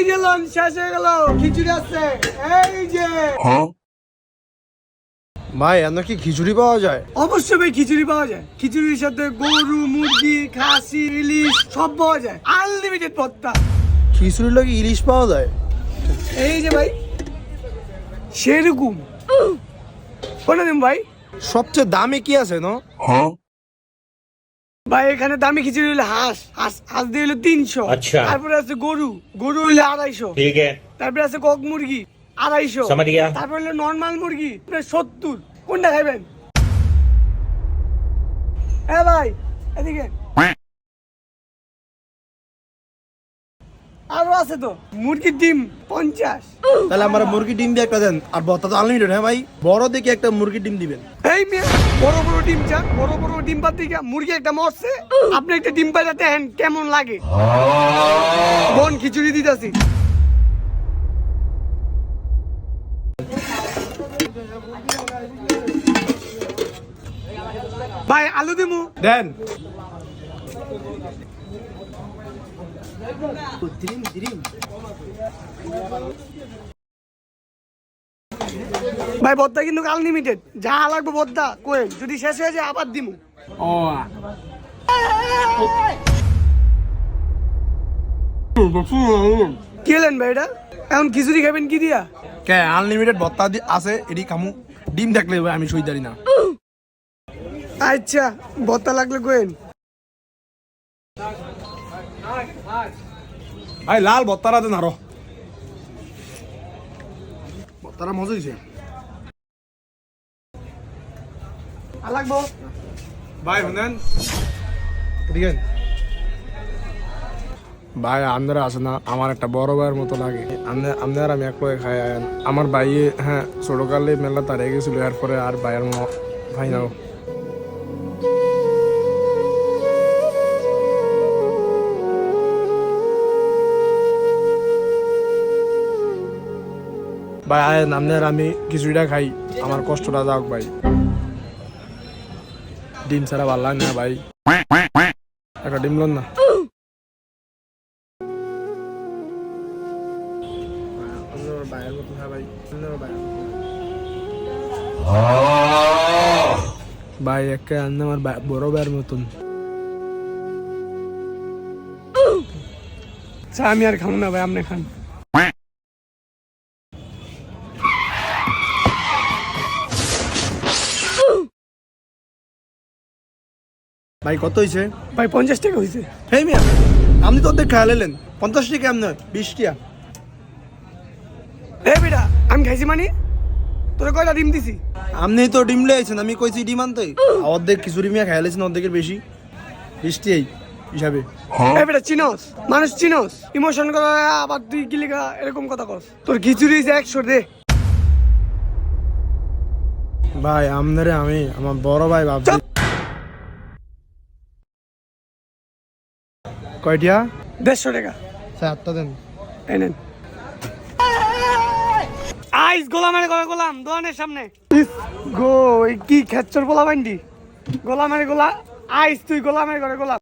এই যে লঞ্চ শেষ হয়ে গেল। খিচুড়ি আছে এই যে। ভাই এমন কি খিচুড়ি পাওয়া যায়? অবশ্যই ভাই খিচুড়ি পাওয়া যায়। খিচুড়ির সাথে গরু মুরগি খাসি ইলিশ সব পাওয়া যায়। আনলিমিটেড ভর্তা খিচুড়ির লোক ইলিশ পাওয়া যায়? এই যে ভাই সেরকম। কোনে দিন ভাই। সবচেয়ে দামে কি আছে no? ভাই এখানে দামি খিচুড়ি হলো হাঁস হাঁস হাঁস দিয়ে হলো তিনশো। তারপরে আছে গরু গরু হলো আড়াইশো। তারপরে আছে কক মুরগি আড়াইশো। তারপরে হলো নর্মাল মুরগি সত্তর। কোনটা খাবেন হ্যাঁ ভাই এদিকে। আছে তো? মুরগির ডিম পঞ্চাশ। তাহলে আমার মুরগির ডিম দিয়ে একটা দেন। আর ভর্তা তো আনলিমিটেড হ্যাঁ ভাই? বড় দেখে একটা মুরগির ডিম দিবেন। এই মেয়ে বড় বড় ডিম চান বড় বড় ডিম পাত দিকে মুরগি একটা মরছে। আপনি একটা ডিম পাইলে দেখেন কেমন লাগে। বোন খিচুড়ি দিতেছি। ভাই আলু দিমু। দেন। ভাই বদ্দা কিন্তু আনলিমিটেড যা লাগবে বদ্দা কোয়েন যদি শেষ হয়ে যায় আবার দিমু। ও কি হলেন ভাই এটা? এখন খিচুড়ি খাবেন কি দিয়া? কে আনলিমিটেড ভর্তা আছে এটি কামু ডিম থাকলে ভাই আমি সই না। আচ্ছা বত্তা লাগলে কোয়েন ভাই লাল ভর্তারা দেন আরও। ভর্তারা মজা হয়েছে আর লাগবো? ভাই শুনেন। এদিকে ভাই আপনারা আছে না আমার একটা বড় ভাইয়ের মতো লাগে। আপনার আমি এক খাই আমার ভাই হ্যাঁ ছোটকালে মেলা তারে গেছিল এরপরে আর ভাইয়ের ভাই নাও। ভাই আয়েন আপনার আমি কিছুটা খাই। আমার কষ্টটা যাক ভাই। ডিম ছাড়া ভালো লাগে না ভাই। একটা ডিম লোন না। ভাই, একে আনলে আমার বড় ভাইয়ের মতন। আচ্ছা আমি আর খাব না ভাই, আপনি খান। ভাই কত হয়েছে ভাই পঞ্চাশ টাকা হয়েছে হেই মিয়া আপনি তো অর্ধেক খেয়াল এলেন পঞ্চাশ টাকা এমন বিশ টাকা। এ বেটা আমি খাইছি মানে? তোরা কয়টা ডিম দিছি? আপনি তো ডিম লেগেছেন আমি কইছি ডিম আনতে। অর্ধেক খেয়াল এসেছেন অর্ধেকের বেশি। বিশ টাকাই হিসাবে। এ বেটা চিনস মানুষ চিনস। ইমোশন করা আবার তুই কি লেখা এরকম কথা কস? তোর খিচুড়ি যে একশো দে। ভাই আমদারে আমি আমার বড় ভাই ভাবছি কয়টিয়া দেড়শো টাকা। স্যার আটটা দেন। এই নেন। আইস গোলামের করে গোলাম দোকানের সামনে। ইস গো কি খেচ্চর গোলা বান্ডি? গোলামের গোলা আইস তুই গোলামের করে গোলাম।